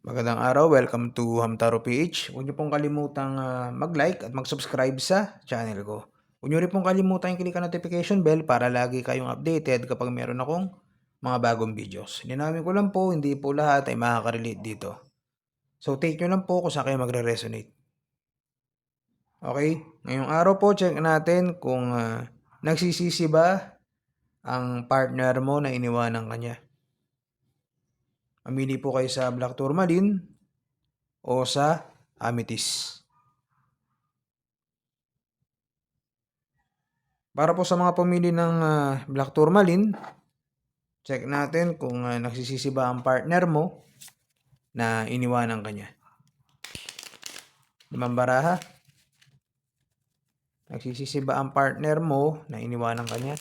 Magandang araw, welcome to Hamtaro PH. Huwag niyo pong kalimutang ah, mag-like at mag-subscribe sa channel ko. Huwag niyo rin pong kalimutang i-click ang notification bell para lagi kayong updated kapag meron akong mga bagong videos. Linawin ko lang po, hindi po lahat ay makaka-relate dito. So take nyo lang po kung saan kayo magre-resonate. Okay? Ngayong araw po, check natin kung ah, nagsisisi ba ang partner mo na iniwanan kanya. Mamili po kayo sa Black Tourmaline o sa Amethyst. Para po sa mga pumili ng ah, Black Tourmaline, check natin kung ah, nagsisisi ba ang partner mo na iniwanan kanya. Limang baraha. Nagsisisi ba ang partner mo na iniwanan kanya?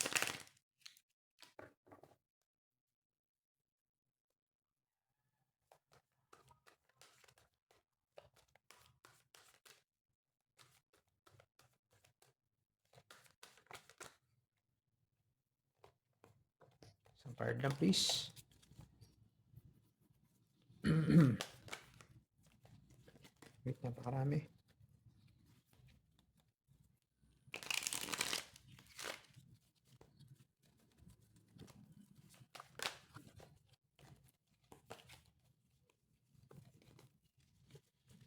Card lang please. Wait, napakarami.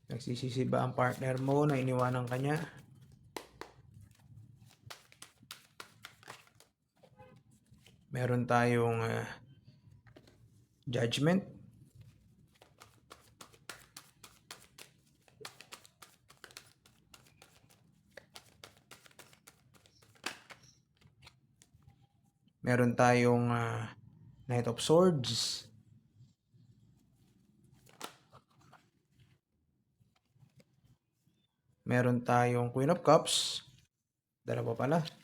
Nagsisisi ba ang partner mo na iniwanan kanya? Meron tayong ah, judgment. Meron tayong ah, Knight of Swords. Meron tayong Queen of Cups. Dalawa pala.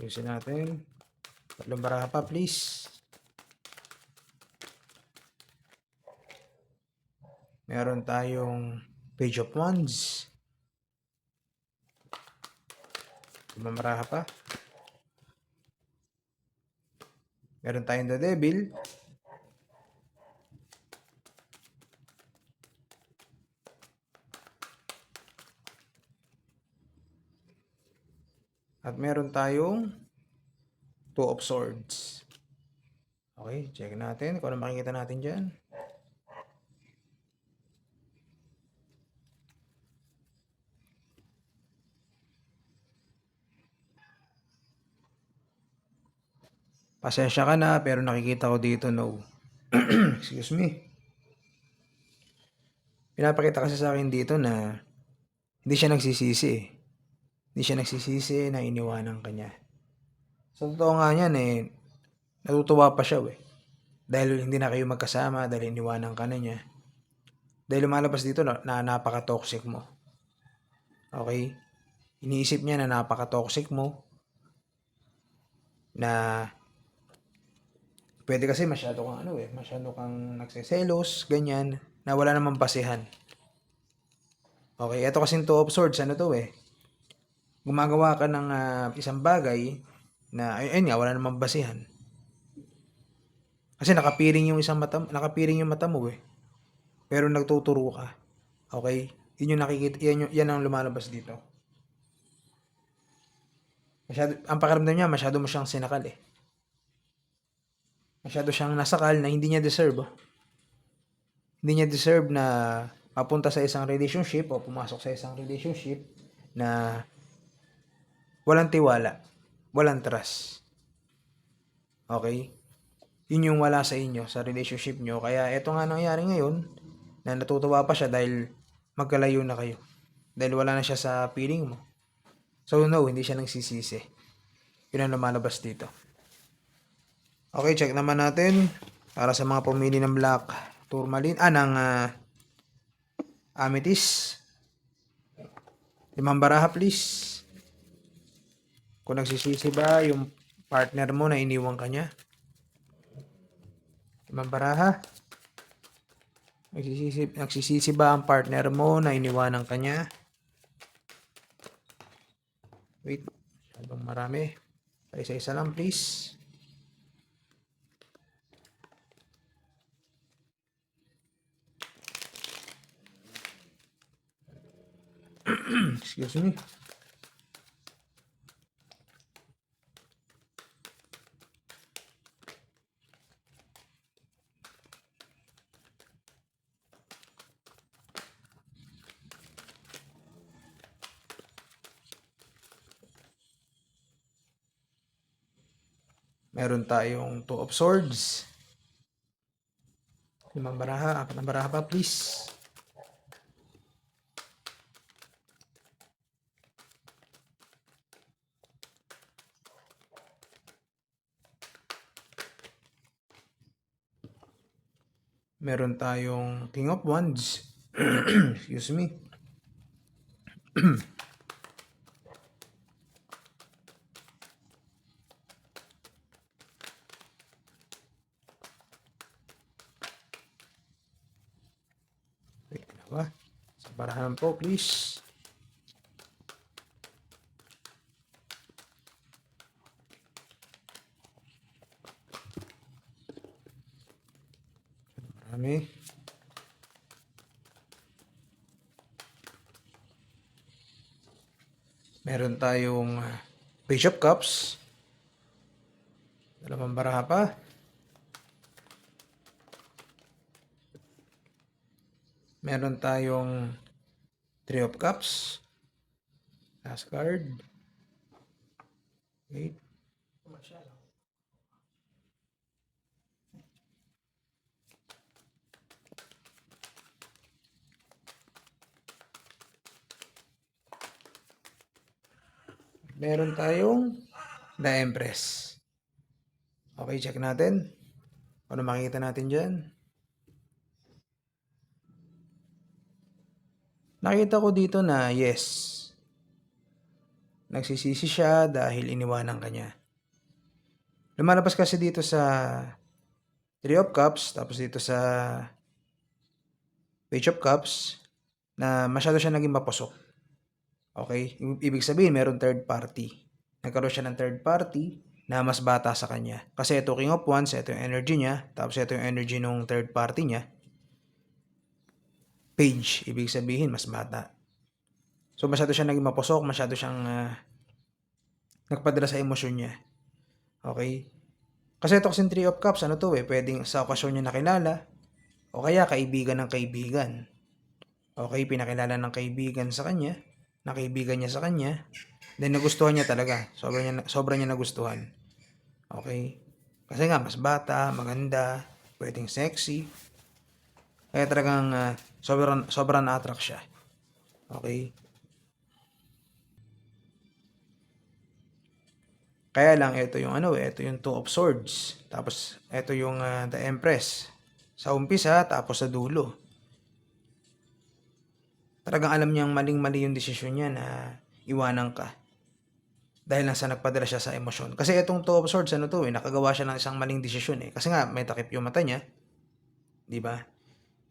Ayusin natin. Tatlong baraha pa, please. Meron tayong Page of Wands. Limang baraha pa. Meron tayong The Devil. At meron tayong Two of Swords. Okay, check natin kung ano makikita natin dyan. Pasensya ka na, pero nakikita ko dito no. Excuse me. Pinapakita kasi sa akin dito na hindi siya nagsisisi eh. Hindi siya nagsisisi na iniwanan ka niya. Sa totoo nga niyan eh, natutuwa pa siya eh. Dahil hindi na kayo magkasama, dahil iniwanan ka na niya. Dahil lumalabas dito na, na napaka-toxic mo. Okay? Iniisip niya na napaka-toxic mo. Na pwede kasi masyado kang ano eh, masyado kang nagseselos, ganyan, na wala namang basehan. Okay, ito kasing two of swords, ano to eh. Gumagawa ka ng ah, isang bagay na, ay, ayun nga, wala namang basehan. Kasi nakapiring yung isang mata, nakapiring yung mata mo eh. Pero nagtuturo ka. Okay? Yun yung nakikita, yan, yung, yan ang lumalabas dito. Masyado, ang pakiramdam niya, masyado mo siyang sinakal eh. Masyado siyang nasakal na hindi niya deserve. oh. Hindi niya deserve na mapunta sa isang relationship o pumasok sa isang relationship na walang tiwala, walang trust. Okay? Yun yung wala sa inyo, sa relationship nyo. Kaya eto nga nangyari ngayon, na natutuwa pa siya dahil magkalayo na kayo. Dahil wala na siya sa feeling mo. So no, hindi siya nagsisisi. Yun ang lumalabas dito. Okay, check naman natin. Para sa mga pumili ng black tourmaline, ah, ng ah, amethyst. Limang baraha, please. Kung nagsisisi ba yung partner mo na iniwan ka niya? Ibang baraha. Nagsisisi, nagsisisi ba ang partner mo na iniwanan ka niya? Wait. Habang marami. Isa-isa lang please. Excuse me. Meron tayong two of swords. Limang baraha, apat na baraha pa, please. Meron tayong King of Wands. Excuse me. Wait na ba? Sa barahan po, please. Marami. Meron tayong ah, of Cups. Dalawang baraha pa. Meron tayong Three of Cups. Last card. Wait. Meron tayong The Empress. Okay, check natin. Ano makikita natin dyan? Nakita ko dito na yes. Nagsisisi siya dahil iniwanan ka niya. Lumalabas kasi dito sa Three of Cups, tapos dito sa Page of Cups, na masyado siya naging mapusok. Okay? Ibig sabihin, meron third party. Nagkaroon siya ng third party na mas bata sa kanya. Kasi ito King of Wands, ito yung energy niya, tapos ito yung energy ng third party niya. Page, ibig sabihin, mas bata. So, masyado siya naging mapusok, masyado siyang ah, nagpadala sa emosyon niya. Okay? Kasi ito kasing Three of Cups, ano to eh, pwedeng sa okasyon niya nakilala, o kaya kaibigan ng kaibigan. Okay, pinakilala ng kaibigan sa kanya, na niya sa kanya, then nagustuhan niya talaga. Sobrang niya, sobrang niya nagustuhan. Okay? Kasi nga, mas bata, maganda, pwedeng sexy. Kaya talagang ah, sobrang, sobrang na-attract siya. Okay? Kaya lang, ito yung ano ito yung Two of Swords. Tapos, ito yung ah, The Empress. Sa umpisa, tapos sa dulo. Talagang alam niyang maling-mali yung desisyon niya na iwanan ka. Dahil lang sa nagpadala siya sa emosyon. Kasi itong Two of Swords, ano to eh, nakagawa siya ng isang maling desisyon eh. Kasi nga, may takip yung mata niya. Di ba?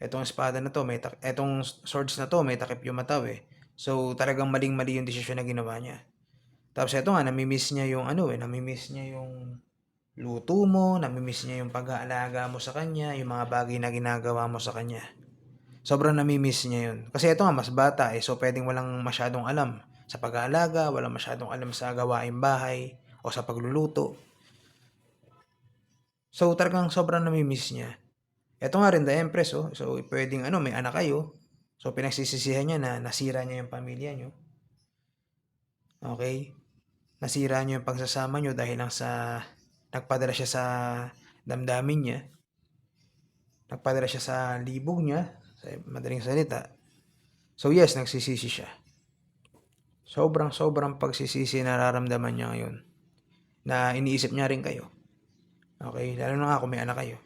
Etong espada na to, may tak- etong swords na to, may takip yung mata eh. So, talagang maling-mali yung desisyon na ginawa niya. Tapos eto nga, namimiss niya yung ano eh, namimiss niya yung luto mo, namimiss niya yung pag-aalaga mo sa kanya, yung mga bagay na ginagawa mo sa kanya. Sobrang namimiss niya yun. Kasi ito nga, mas bata eh, so pwedeng walang masyadong alam sa pag-aalaga, walang masyadong alam sa gawaing bahay, o sa pagluluto. So talagang sobrang namimiss niya. Ito nga rin, the Empress, oh. So pwedeng ano, may anak kayo. So pinagsisisihan niya na nasira niya yung pamilya niyo. Okay? Nasira niyo yung pagsasama niyo dahil lang sa nagpadala siya sa damdamin niya. Nagpadala siya sa libog niya, sa madaling salita. So yes, nagsisisi siya. Sobrang sobrang pagsisisi na nararamdaman niya ngayon. Na iniisip niya rin kayo. Okay, lalo na nga kung may anak kayo.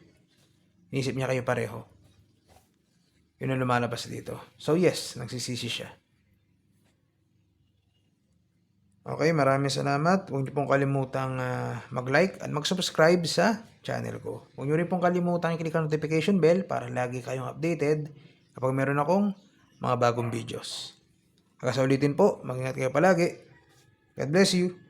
Iniisip niya kayo pareho. Yun ang lumalabas dito. So yes, nagsisisi siya. Okay, maraming salamat. Huwag niyo pong kalimutang ah, mag-like at mag-subscribe sa channel ko. Huwag niyo rin pong kalimutang i-click ang notification bell para lagi kayong updated kapag meron akong mga bagong videos. Hanggang sa ulitin po, mag-ingat kayo palagi. God bless you.